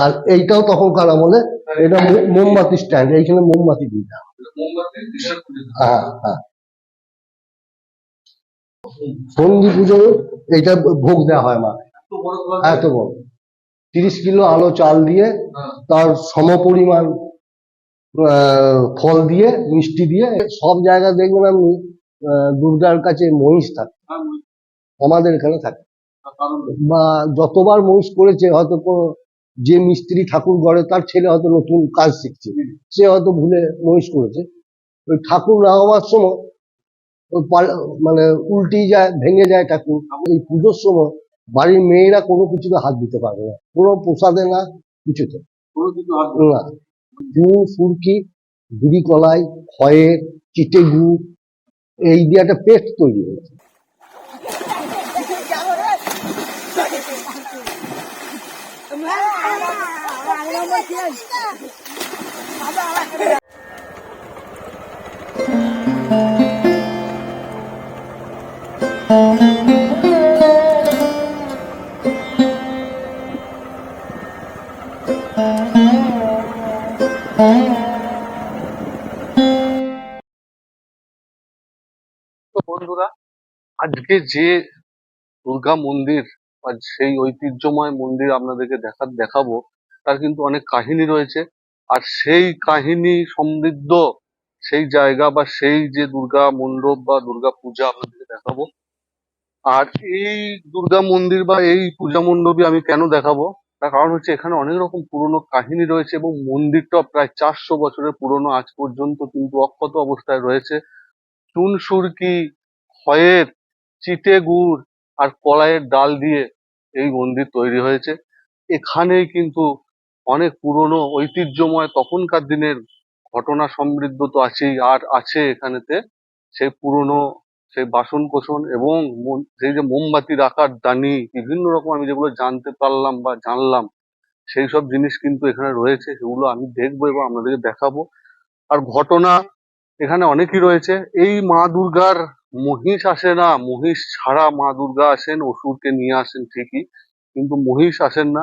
আর এইটাও তখনকার আমলে, এটা মোমবাতি স্ট্যান্ড এইখানে মোমবাতি দিই হ্যাঁ। হ্যাঁ সন্ধি পুজো, এইটা ভোগ দেওয়া হয় মা এত বড় তিরিশ কিলো আলো চাল দিয়ে, তার সমপরিমাণ ফল দিয়ে, মিষ্টি দিয়ে, সব জায়গা দেখবেন আপনি দুর্গার কাছে মহিষ থাকে। আমাদের এখানে থাকে। বা যতবার মহিষ করেছে, হয়তো কোনো যে মিস্ত্রি ঠাকুর গড়ে তার ছেলে হয়তো নতুন কাজ শিখছে। সে হয়তো ভুলে মহিষ করেছে। ওই ঠাকুর না হওয়ার সময় ওই মানে উল্টি যায় ভেঙে যায় ঠাকুর। এই পুজোর সময় বাড়ির মেয়েরা কোনো কিছুতে হাত দিতে পারবে না। কোনো প্রসাদে না কিছুতে। না। চুন সুরকি বিড়ি কলাই খয়ের চিটে গুড় এই দিয়ে একটা পেস্ট তৈরি হয়েছে। বন্ধুরা আজকে যে দুর্গা মন্দির বা সেই ঐতিহ্যময় মন্দির আপনাদেরকে দেখা দেখাবো তার কিন্তু অনেক কাহিনী রয়েছে। আর সেই কাহিনী সমৃদ্ধ সেই জায়গা বা সেই যে দুর্গা মণ্ডপ বা দুর্গা পূজা আপনাদেরকে দেখাবো। আর এই দুর্গা মন্দির বা এই পূজা মণ্ডপই আমি কেন দেখাবো? তার কারণ হচ্ছে এখানে অনেক রকম পুরনো কাহিনী রয়েছে এবং মন্দিরটা প্রায় চারশো বছরের পুরনো, আজ পর্যন্ত কিন্তু অক্ষত অবস্থায় রয়েছে। চুন সুরকি খয়ের, চিটে গুড় আর কলাইয়ের ডাল দিয়ে এই মন্দির তৈরি হয়েছে। এখানেই কিন্তু অনেক পুরনো ঐতিহ্যময় তখনকার দিনের ঘটনা সমৃদ্ধ তো আছেই, আর আছে এখানেতে। সেই পুরনো, সেই বাসন কোসন এবং সেই যে মোমবাতি রাখার দানি, বিভিন্ন রকম আমি যেগুলো জানতে পারলাম বা জানলাম, সেই সব জিনিস কিন্তু এখানে রয়েছে, সেগুলো আমি দেখব এবং আপনাদেরকে দেখাবো। আর ঘটনা এখানে অনেকই রয়েছে। এই মা দুর্গার মহিষ আসে না, মহিষ ছাড়া মা দুর্গা আসেন, অসুরকে নিয়ে আসেন ঠিকই, কিন্তু মহিষ আসেন না।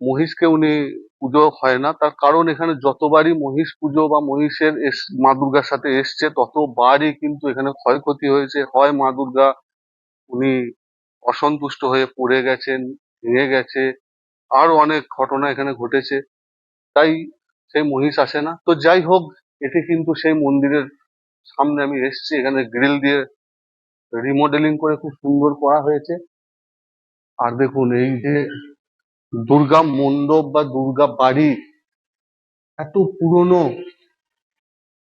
মহিষকে উনি পুজো হয় না। তার কারণ এখানে যতবারই মহিষ পুজো বা মহিষের মা দুর্গার সাথে এসছে, ততবারই কিন্তু এখানে ক্ষয়ক্ষতি হয়েছে। হয় মা দুর্গা উনি অসন্তুষ্ট হয়ে পড়ে গেছেন, ভেঙে গেছে, আরও অনেক ঘটনা এখানে ঘটেছে। তাই সেই মহিষ আসে না। তো যাই হোক এটি কিন্তু সেই মন্দিরের সামনে আমি এসেছি। এখানে গ্রিল দিয়ে রিমডেলিং করে খুব সুন্দর করা হয়েছে। আর দেখুন, এই যে দুর্গা মণ্ডপ বা দুর্গা বাড়ি এত পুরনো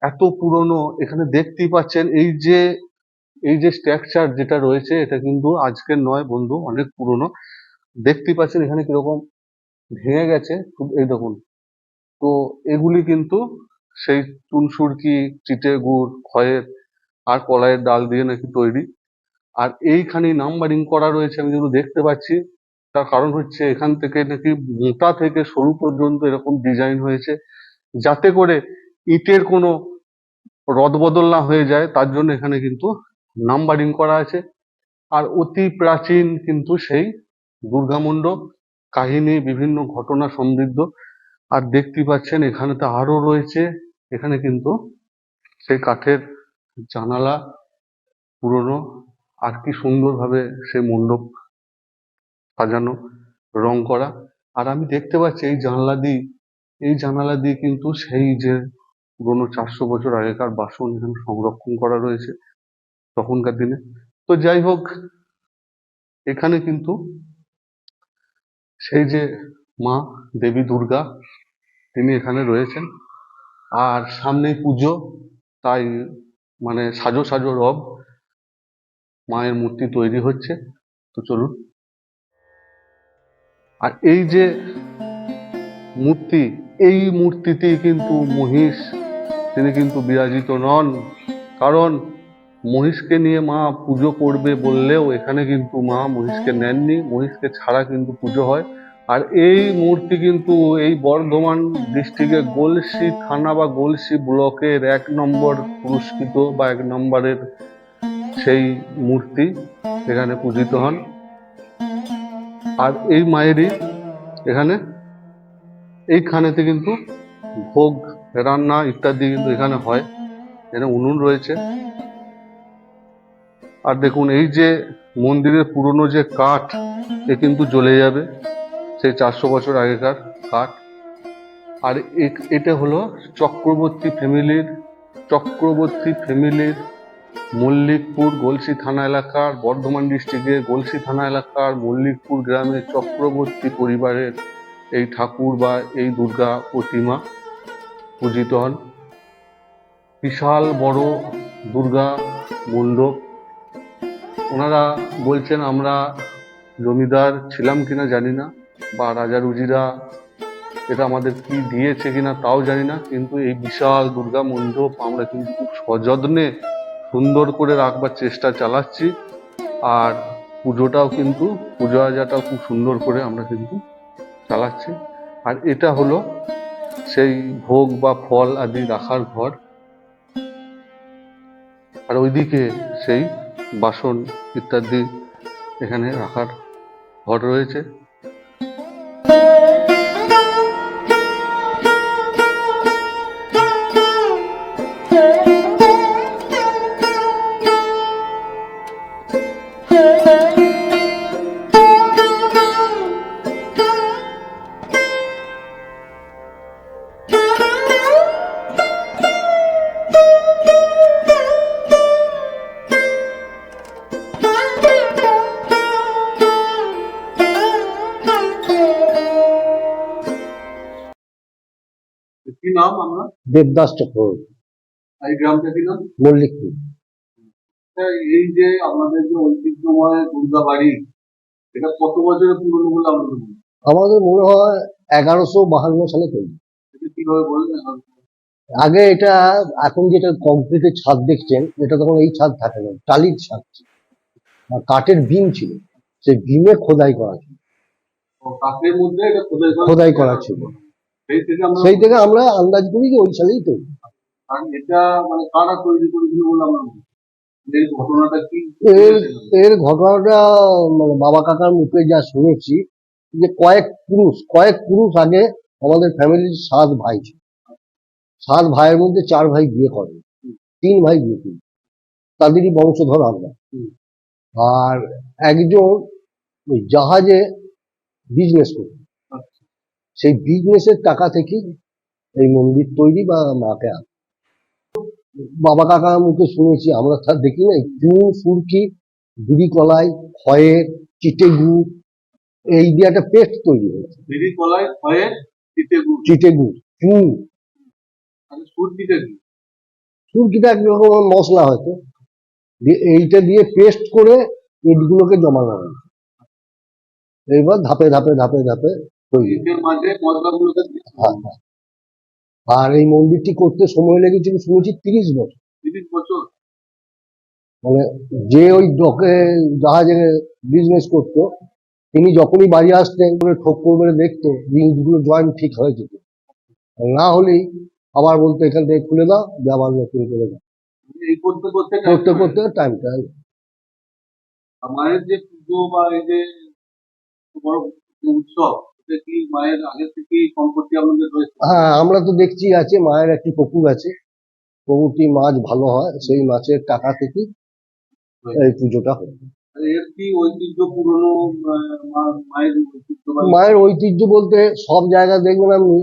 এত পুরনো, এখানে দেখতেই পাচ্ছেন এই যে এই যে স্ট্রাকচার যেটা রয়েছে, এটা কিন্তু আজকের নয় বন্ধু, অনেক পুরনো। দেখতেই পাচ্ছেন এখানে কীরকম ভেঙে গেছে, খুব এই দেখুন। তো এগুলি কিন্তু সেই চুনসুরকি চিটে গুড়, খয়ের আর কলাইয়ের ডাল দিয়ে নাকি তৈরি। আর এইখানে নাম্বারিং করা রয়েছে, আমি যেগুলো দেখতে পাচ্ছি তার কারণ হচ্ছে এখান থেকে নাকি মোটা থেকে সরু পর্যন্ত এরকম ডিজাইন হয়েছে, যাতে করে ইটের কোনো রদবদল না হয়ে যায়, তার জন্য এখানে কিন্তু নাম্বারিং করা আছে। আর অতি প্রাচীন কিন্তু সেই দুর্গা মণ্ডপ কাহিনী, বিভিন্ন ঘটনা সমৃদ্ধ। আর দেখতে পাচ্ছেন এখানে তো আরও রয়েছে, এখানে কিন্তু সেই কাঠের জানালা পুরনো, আর কি সুন্দরভাবে সে মণ্ডপ সাজানো, রং করা। আর আমি দেখতে পাচ্ছি এই জানলা দিয়ে, এই জানালা দিয়ে কিন্তু সেই যে পুরোনো চারশো বছর আগেকার বাসন এখানে সংরক্ষণ করা রয়েছে তখনকার দিনে। তো যাই হোক, এখানে কিন্তু সেই যে মা দেবী দুর্গা, তিনি এখানে রয়েছেন। আর সামনেই পুজো, তাই মানে সাজো সাজো রব, মায়ের মূর্তি তৈরি হচ্ছে। তো চলুন আর এই যে মূর্তি, এই মূর্তিতেই কিন্তু মহিষ, তিনি কিন্তু বিরাজিত নন। কারণ মহিষকে নিয়ে মা পুজো করবে বললেও এখানে কিন্তু মা মহিষকে নেননি, মহিষকে ছাড়া কিন্তু পুজো হয়। আর এই মূর্তি কিন্তু এই বর্ধমান ডিস্ট্রিক্টের গলসি থানা বা গলসি ব্লকের এক নম্বর পুরস্কৃত বা এক নম্বরের সেই মূর্তি এখানে পূজিত হন। আর এই মায়েরই এখানে, এইখানেতে কিন্তু ভোগ, রান্না ইত্যাদি কিন্তু এখানে হয়। এখানে উনুন রয়েছে। আর দেখুন, এই যে মন্দিরের পুরনো যে কাঠ, এ কিন্তু জ্বলে যাবে। সেই চারশো বছর আগেকার কাঠ। আর এটা হলো চক্রবর্তী ফ্যামিলির চক্রবর্তী ফ্যামিলির মল্লিকপুর গলসি থানা এলাকার বর্ধমান ডিস্ট্রিক্টের গলসি থানা এলাকার মল্লিকপুর গ্রামে চক্রবর্তী পরিবারের এই ঠাকুর বা এই দুর্গা প্রতিমা পূজিত হন। বিশাল বড় দুর্গা মণ্ডপ। ওনারা বলছেন, আমরা জমিদার ছিলাম কিনা জানি না বা রাজা রুজিরা এটা আমাদের কি দিয়েছে কিনা তাও জানি না। কিন্তু এই বিশাল দুর্গা মণ্ডপ আমরা কিন্তু খুব সযত্নে সুন্দর করে রাখবার চেষ্টা চালাচ্ছি। আর পুজোটাও কিন্তু, পুজো আজাটাও খুব সুন্দর করে আমরা কিন্তু চালাচ্ছি। আর এটা হলো সেই ভোগ বা ফল আদি রাখার ঘর। আর ওইদিকে সেই বাসন ইত্যাদি এখানে রাখার ঘর রয়েছে। কি নাম আমরা দেবদাস চক্রবর্তী এই গ্রামটা কি নাম? মল্লিকপুর। এই যে আপনাদের যে ঐতিহ্যময় দুর্গা বাড়ি এটা কত বছরের পুরনো বলে মনে হয়? আমাদের মনে হয় এগারোশো বাহান্ন সালে তৈরি। কীভাবে বলবেন আগে এটা এখন যেটা কংক্রিটের ছাদ দেখছেন এটা তখন এই ছাদ থাকে না টালির ছাদ ছিল। কাঠের বিম ছিল সেই বিমে খোদাই করা ছিল। কাঠের মধ্যে এটা খোদাই খোদাই করা ছিল। সেই থেকে আমরা আন্দাজ করি যে ওই সালেই তৈরি। মানে এর এর ঘটনাটা মানে বাবা কাকার মুখে যা শুনেছি যে কয়েক পুরুষ কয়েক পুরুষ আগে আমাদের ফ্যামিলির সাত ভাই ছিল। সাত ভাইয়ের মধ্যে চার ভাই বিয়ে করে তিন ভাই বিয়ে করে তাদেরই বংশধর আমরা। আর একজন ওই জাহাজে বিজনেস করত। আচ্ছা। সেই বিজনেসের টাকা থেকে এই মন্দির তৈরি বা মাকে আনে। বাবা কাকার মুখে শুনেছি আমরা তার দেখি নাই। চুন সুরকি বিড়ি কলাই খয়ের চিটেগু এই দিয়ে একটা পেস্ট তৈরি হয়েছে। বিড়ি কলাই হয়ে চিটে গুড় চিটে গুড় চুন। সুর দিতে কি? রকমের মশলা হয়তো। এইটা দিয়ে পেস্ট করে ইটগুলোকে জমানো হয়। এইবার ধাপে ধাপে ধাপে ধাপে হ্যাঁ, হ্যাঁ। আর এই মন্দিরটি করতে সময় লেগেছিল শুনেছি তিরিশ বছর। বছর? মানে যে ওই ডকে জাহাজে বিজনেস করতো তিনি যখনই বাড়ি আসতেন করে ঠোক করে দেখতো জিনিসগুলো জয়েন্ট ঠিক হয়েছে তো। আর না হলেই আবার বলতো এখান থেকে খুলে দাও দিয়ে আবার নতুন করে দাও করতে করতে করতে করতে টাইমটা আর যে পুজো বা এই যে বড় উৎসব হ্যাঁ আমরা তো দেখছি আছে মায়ের একটি পুকুর আছে। পুকুরটি মাছ ভালো হয় সেই মাছের টাকা থেকে এই পুজোটা হয়। মায়ের ঐতিহ্য বলতে সব জায়গায় দেখবেন আপনি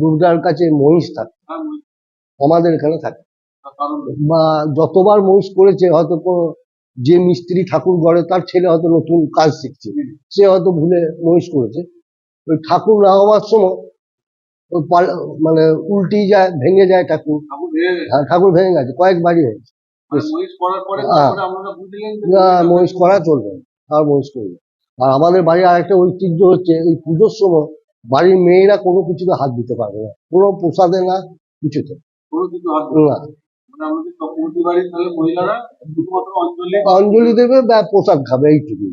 দুর্গার কাছে মহিষ থাকে। হ্যাঁ, আমাদের এখানে থাকে। বা যতবার মহিষ করেছে হয়তো কোনো যে মিস্ত্রি ঠাকুর গড়ে তার ছেলে হয়তো নতুন কাজ শিখছে। সে হয়তো ভুলে মহিষ করেছে। ওই ঠাকুর না হওয়ার সময় ওই মানে উল্টি যায় ভেঙে যায় ঠাকুর। ঠাকুর হয়ে গেছে। হ্যাঁ, ঠাকুর ভেঙে গেছে কয়েকবারই হয়েছে। হ্যাঁ। না মহিষ করা চলবে আর মহিষ করবে আর আমাদের বাড়ির আরেকটা ঐতিহ্য হচ্ছে এই পুজোর সময় বাড়ির মেয়েরা কোনো কিছুতে হাত দিতে পারবে না কোনো প্রসাদে না কিছুতে। কোনো কিছু হাত না। মানে অঞ্জলি দেবে বা প্রসাদ খাবে এইটুকুই।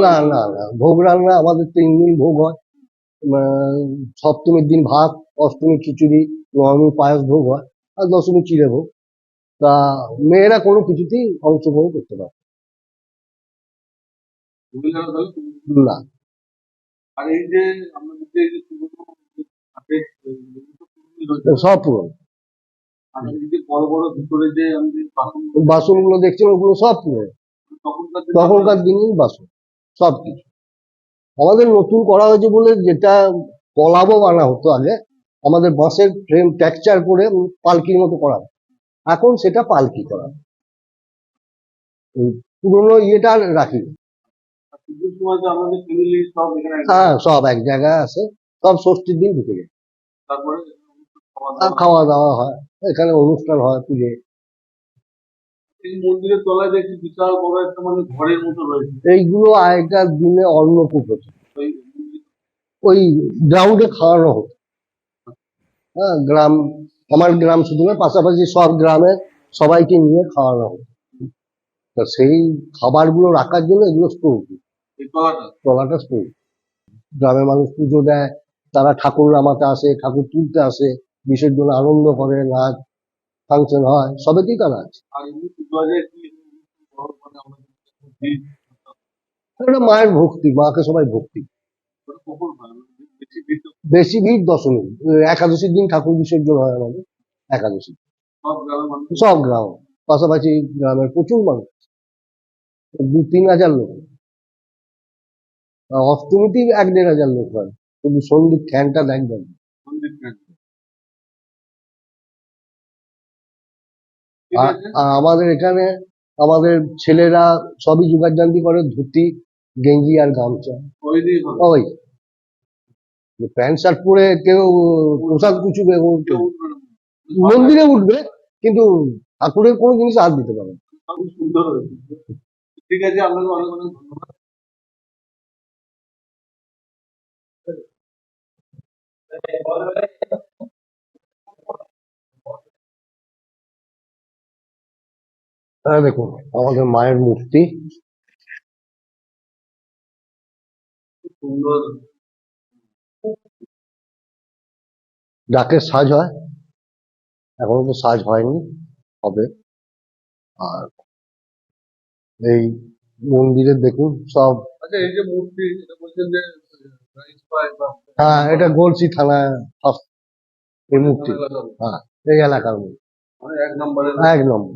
না না না ভোগ রান্না আমাদের তো দিন ভোগ হয়। সপ্তমীর দিন ভাত অষ্টমী খিচুড়ি নবমী পায়েস ভোগ হয় আর দশমী চিড়ে ভোগ। তা মেয়েরা কোনো কিছুতেই অংশগ্রহণ করতে পারে না। আর এই যে। সব পুরনো। বাসনগুলো দেখছেন ওগুলো সব পুরনো। তখনকার দিনে দিনের বাসন সব কিছু আমাদের নতুন করা হয়েছে বলে যেটা কলাবো বানা হতো আগে আমাদের বাঁশের ফ্রেম টেক্সচার করে পালকির মতো করা এখন সেটা পালকি করা। পুরোনো ইয়েটা আর রাখি হ্যাঁ সব এক জায়গায় আছে সব ষষ্ঠীর দিন ঢুকে যায় খাওয়া দাওয়া। খাওয়া দাওয়া হয় এখানে অনুষ্ঠান হয় পুজো এই মন্দিরের তলায় দেখছি বিশাল বড় একটা মানে ঘরের মতো রয়েছে? এইগুলো আগেকার দিনে অন্নকূপ হতো। ওই গ্রাউন্ডে খাওয়ানো হতো। হ্যাঁ গ্রাম আমার গ্রাম শুধু না পাশাপাশি সব গ্রামের সবাইকে নিয়ে খাওয়ানো হতো। তা সেই খাবারগুলো রাখার জন্য এগুলো স্টোর তলাটা? তলাটা স্টোর গ্রামের মানুষ পুজো দেয় তারা ঠাকুর নামাতে আসে ঠাকুর তুলতে আসে বিসর্জন আনন্দ করে নাচ। ফাংশন হয় সবেতেই তারা আছে? মায়ের ভক্তি মাকে সবাই ভক্তি। মানে বেশি ভিড় দশমী একাদশীর দিন ঠাকুর বিসর্জন হয় আমাদের একাদশী। সব গ্রাম পাশাপাশি গ্রামের প্রচুর মানুষ। দু তিন হাজার লোক। আর অষ্টমীতেই এক দেড় হাজার লোক হয়। কিন্তু সন্ধ্যের ঠ্যানটা দেখবেন। আমাদের এখানে আমাদের ছেলেরা সবই যোগাযান্তি করে ধুতি গেঞ্জি আর গামছা। ওই প্যান্ট শার্ট পরে কেউ পোশাক কুচুবে মন্দিরে উঠবে কিন্তু ঠাকুরের কোনো জিনিস হাত দিতে পারে ঠিক আছে আপনাকে অনেক অনেক ধন্যবাদ। হ্যাঁ দেখুন আমাদের মায়ের মূর্তি। ডাকের সাজ হয়। এখনও তো সাজ হয়নি হবে। আর এই মন্দিরে দেখুন সব আচ্ছা এই যে মূর্তি এটা বলছেন যে প্রাইস পায় বা হ্যাঁ এটা গলসি থানা এই মূর্তি। হ্যাঁ এই এলাকার মূর্তি। মানে এক নম্বরের এক নম্বর।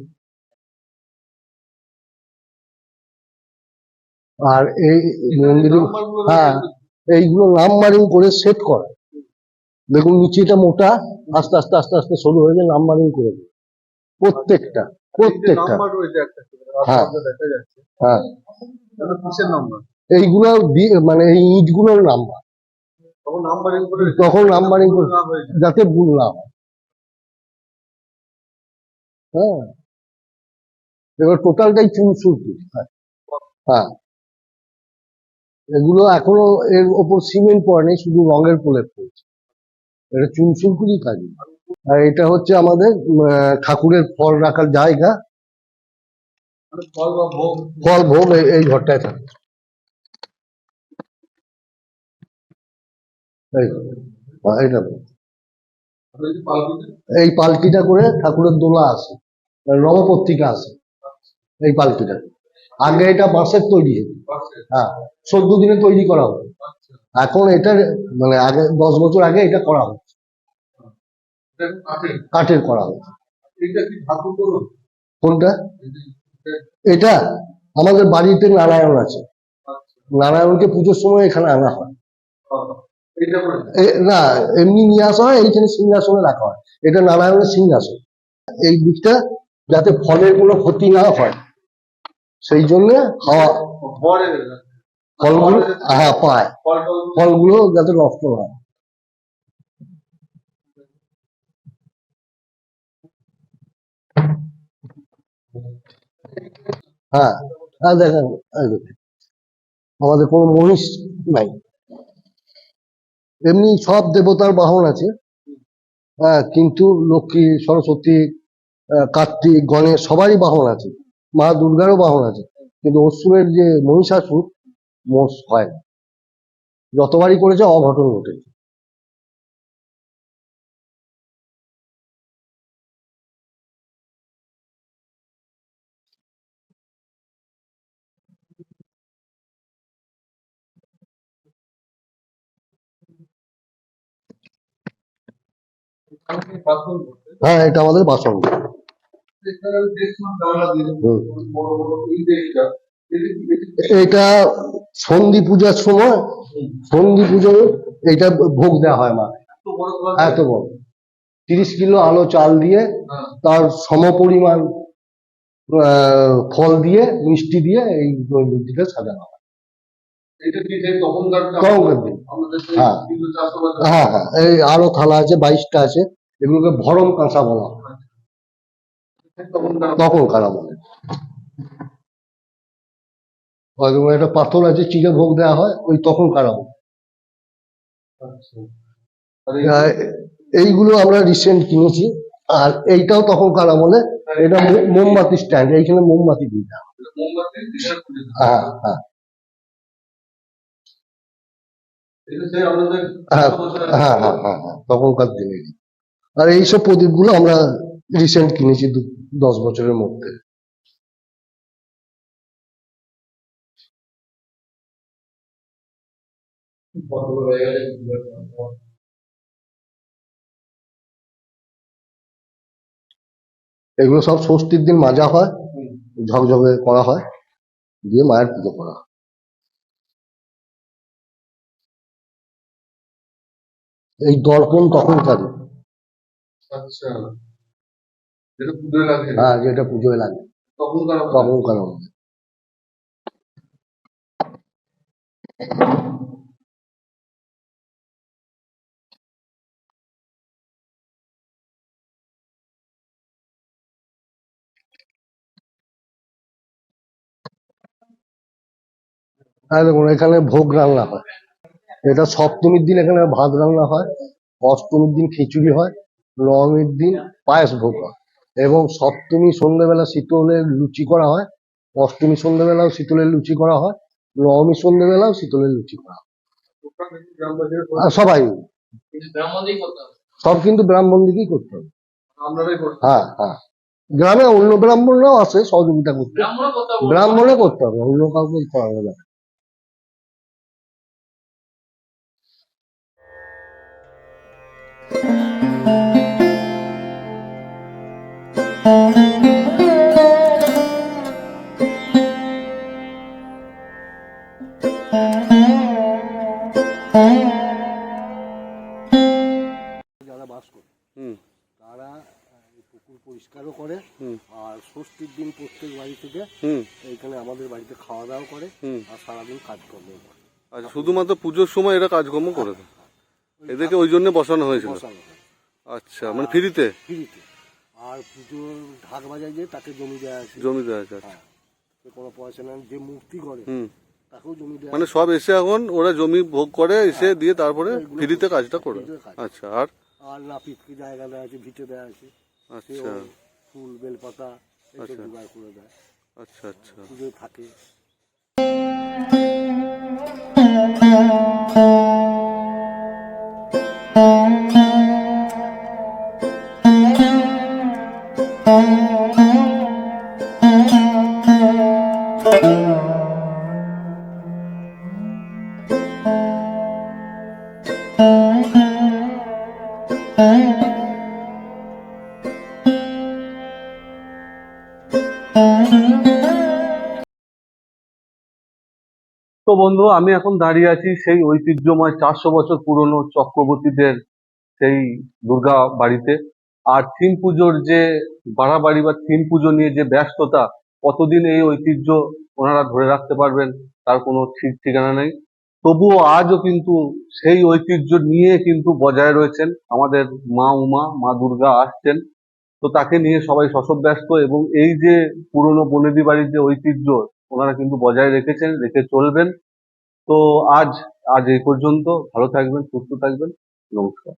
আর এই মন্দির হ্যাঁ এইগুলো নাম্বারিং করে সেট করা। দেখুন নিচেটা মোটা আস্তে আস্তে আস্তে আস্তে সরু হয়ে যায় নাম্বারিং করে। প্রত্যেকটা প্রত্যেকটা। রয়েছে একটা করে হ্যাঁ। হ্যাঁ। এইগুলো মানে এই ইটগুলোর নাম্বার। তখন নাম্বারিং করে। যাতে ভুল না হয়। হ্যাঁ। এবার টোটালটাই চুনসুরকি হ্যাঁ। এগুলো এখনও এর ওপর সিমেন্ট পড়েনি, শুধু রঙের প্রলেপ পড়ছে। এটা চুনসুরকুরই কাজ। আর এটা হচ্ছে আমাদের ঠাকুরের ফল রাখার জায়গা। ফল, ভোগ, এই- ঘরটায় থাকে। এই পালকিটা করে ঠাকুরের দোলা আসে মানে নবপত্রিকা আসে, এই পালকিটা আগে এটা বাঁশের তৈরি হতো। হ্যাঁ চোদ্দ দিনে তৈরি করা হতো। আচ্ছা এখন এটা মানে আগে দশ বছর আগে এটা করা হচ্ছে। এটা কাঠের? করা হচ্ছে। করুন কোনটা? এটা আমাদের বাড়িতে নারায়ণ আছে। আচ্ছা নারায়ণকে পুজোর সময় এখানে আনা হয়। এ- না এমনি নিয়ে আসা হয় এইখানে সিংহাসনে রাখা হয়। এটা নারায়ণের সিংহাসন। এই দিকটা যাতে ফলের কোনো ক্ষতি না হয় সেই জন্য ঘরে ফলগুলো হ্যাঁ পায়। ফলগুলো যাতে নষ্ট হয়। হ্যাঁ হ্যাঁ দেখেন আমাদের কোনো মহিষ নাই। এমনি সব দেবতার বাহন আছে। হ্যাঁ কিন্তু লক্ষ্মী সরস্বতী আহ, কার্তিক গণেশ সবারই বাহন আছে। মা দুর্গারও বাহন আছে। কিন্তু অসুরের যে মহিষাসুর মোষ হয় না। যতবারই করেছে অঘটন ঘটেছে। হ্যাঁ এটা আমাদের বাসন। এটা সন্ধি পূজার সময় সন্ধি পুজো এটা ভোগ দেওয়া হয় মা। এত বড় তিরিশ কিলো আলো চাল দিয়ে তার সমপরিমাণ ফল দিয়ে মিষ্টি দিয়ে এই দৈনন্দিনকে সাজানো হয়। হ্যাঁ। হ্যাঁ হ্যাঁ। এই আরও থালা আছে বাইশটা আছে এগুলোকে ভরম কাঁসা বলা হয়। তখনকার আমলে একটা পাথর আছে চিড়ে ভোগ দেওয়া হয় ওই তখনকার আমলে আহ, এইগুলো আমরা রিসেন্ট কিনেছি আর এইটাও তখনকার আমলে এটা মোমবাতি স্ট্যান্ড এইখানে মোমবাতি দিয়ে দেওয়া হয়। হ্যাঁ হ্যাঁ। হ্যাঁ হ্যাঁ হ্যাঁ হ্যাঁ হ্যাঁ তখনকার দিনে আর এইসব প্রদীপগুলো আমরা রিসেন্ট কিনেছি দশ বছরের মধ্যে। এগুলো সব ষষ্ঠীর দিন মাজা হয়, ঝকঝকে করা হয়, দিয়ে মায়ের পুজো করা হয়। এই দর্পণ তখনকারই আচ্ছা। হ্যাঁ যেটা পুজোয় লাগে। তখনকার আমলে। হ্যাঁ দেখুন এখানে ভোগ রান্না হয়। এটা সপ্তমীর দিন এখানে ভাত রান্না হয় অষ্টমীর দিন খিচুড়ি হয় নবমীর দিন পায়েস ভোগ হয়। এবং সপ্তমী সন্ধ্যেবেলা শীতলের লুচি করা হয় অষ্টমী সন্ধ্যেবেলাও শীতলের লুচি করা হয় নবমী সন্ধ্যেবেলাও শীতলের লুচি করা হয়। সবাই সব কিন্তু ব্রাহ্মণ দিকেই করতে হবে। হ্যাঁ হ্যাঁ। গ্রামে অন্য ব্রাহ্মণরাও আছে সহযোগিতা করতে। ব্রাহ্মণে করতে হবে। অন্য কাউকে করা যাবে যারা বাস করে হুম। তারা পুকুর পরিষ্কারও করে হুম। আর ষষ্ঠীর দিন প্রত্যেক বাড়ি থেকে হুম। এইখানে আমাদের বাড়িতে খাওয়া দাওয়া করে হুম। আর সারাদিন কাজকর্ম করে। আচ্ছা শুধুমাত্র পুজোর সময় এরা কাজকর্ম করে দেয় এদেরকে ওই জন্য বসানো হয়েছিল। আচ্ছা মানে ফ্রিতে? ফ্রিতে। আর পুজোর ঢাক বাজায় যে তাকে জমি দেওয়া আছে। জমি দেওয়া আছে হ্যাঁ সে কোনো পয়সা নেন যে মূর্তি করে হুম। তাকেও জমি দেওয়া মানে সব এসে এখন ওরা জমি ভোগ করে এসে দিয়ে তারপরে ফ্রিতে কাজটা করে। ফ্রিতে কাজ। আচ্ছা আর? আর নাপিতকে জায়গা দেওয়া আছে ভিটে দেওয়া আছে। সেও আচ্ছা ফুল বেলপাতা এসব আচ্ছা। জোগাড় করে দেয়। আচ্ছা আচ্ছা। পুজোয় থাকে। বন্ধু, আমি এখন দাঁড়িয়ে আছি সেই ঐতিহ্যময় চারশো বছর পুরনো চক্রবর্তীদের সেই দুর্গা বাড়িতে। আর থিম পুজোর যে বাড়াবাড়ি বা থিম পুজো নিয়ে যে ব্যস্ততা, কতদিন এই ঐতিহ্য ওনারা ধরে রাখতে পারবেন তার কোনো ঠিক ঠিকানা নেই। তবুও আজও কিন্তু সেই ঐতিহ্য নিয়ে কিন্তু বজায় রয়েছেন আমাদের মা উমা, মা দুর্গা আসছেন। তো তাকে নিয়ে সবাই শশব ব্যস্ত এবং এই যে পুরনো বনেদি বাড়ির যে ঐতিহ্য ওনারা কিন্তু বজায় রেখেছেন, রেখে চলবেন। তো আজ আজ এই পর্যন্ত ভালো থাকবেন, সুস্থ থাকবেন। নমস্কার।